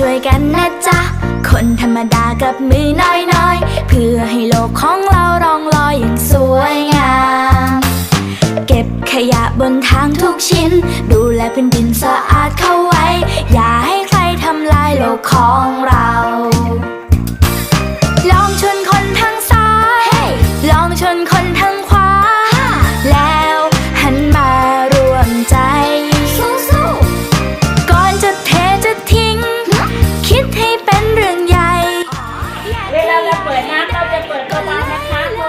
ช่วยกันนะจ๊ะ คนธรรมดากับมือน้อยๆ เพื่อให้โลกของเรารองลอยอย่างสวยงาม เก็บขยะบนทางทุกชิ้น ดูแลพื้นดินสะอาดเข้าไว้ อย่าให้ใครทำลายโลกของเรา ลองชนคนทางซ้าย hey! ลองชนคนทางขวา แล้วหันมารวมใจ เปิดน้ำเราจะเปิดโซดานะคะ